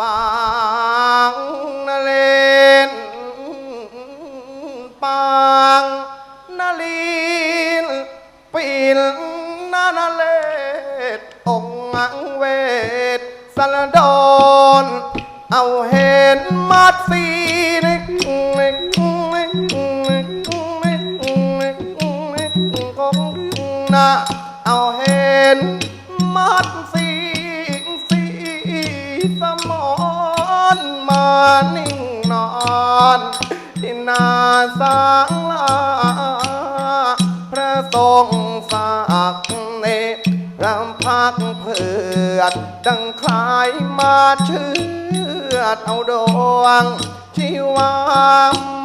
ปางนาเลนปางนาลีนปีนนานาเลศองค์อังเวทสารดอนเอาเห็นมัดสีนึกนึกนึกนึกนึกนึกนึกกงนะเอาเห็นมัด อนมานิ่งนอนที่นาสางลาพระทรงสักเนรำพักเพื่อดังคลายมาเชื่อดเอาดวงชีวา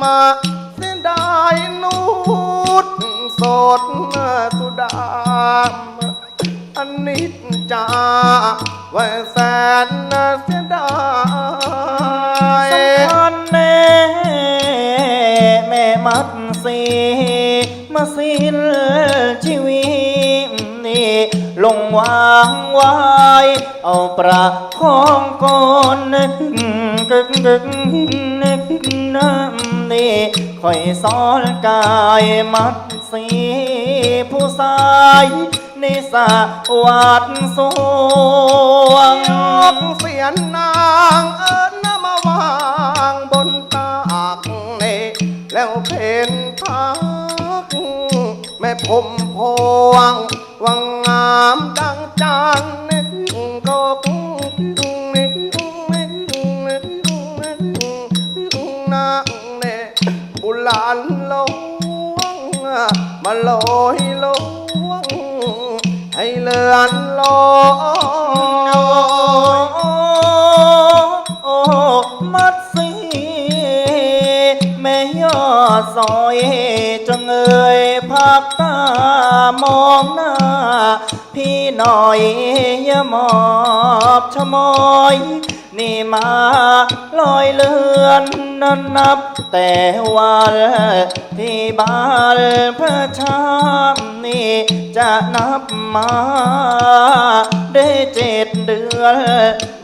มาเสียดายนุดสดสุดามอันนิจจาไว้แสนเสียดาย มัดสีมาสิ้นชีวิตนี่ลงวางไว้เอาประคองก่อนนึกกึกกึกนึกน้ำนี่คอยสอนกายมัดสีผู้สายในสวัดสวงยกเสียนนางเอิ ผมพวง วังงามดังจานนึกกกนึกนึกนึกนึกนางเนบุหลานหลวงมาลอยหลวงให้เลือนลอยมัดสีแม่ยอดซอยามองหน้า พี่หน่อยอย่ามอบชะมอย นี่มาลอยเลือนนันนับ แต่วันที่บานพระชามนี่จะนับมา ได้เจ็ดเดือน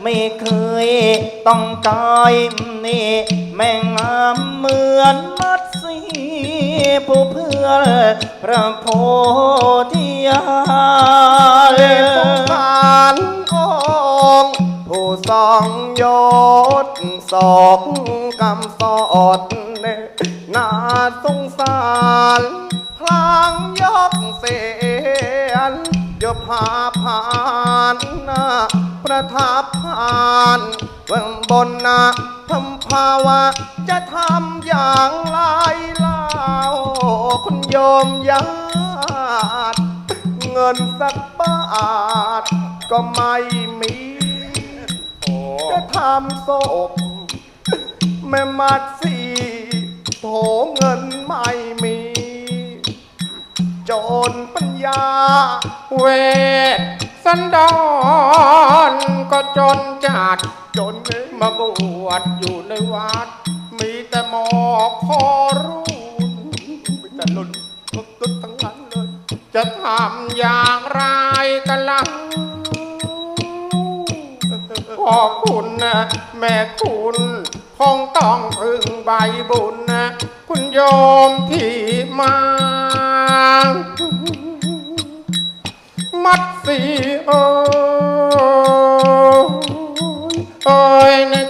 ไม่เคยต้องกายนี่แม่งามเหมือนมัดสี ผู้เพื่อนพระโพธิญาณเล่สงสารองค์ผู้ทรงยศศอกกำสอดเนนาสงสารพลางยกเสียนยกพาผ่านนาประทับผ่านเบื้องบนนาทำภาวะจะทำอย่างไรล่า คุณโยมญาติเงินสักบาทก็ไม่มีจะทำศพแม่มัดสีโถเงินไม่มีจนปัญญาเวสันดอนก็จนจัดจนมาบวชอยู่ในวัด ทำอย่างไรกันล่ะพ่อคุณนะแม่คุณคงต้องพึ่งใบบุญนะ คุณโยมที่มา มัดสีโอ้ยโอ้ยนึก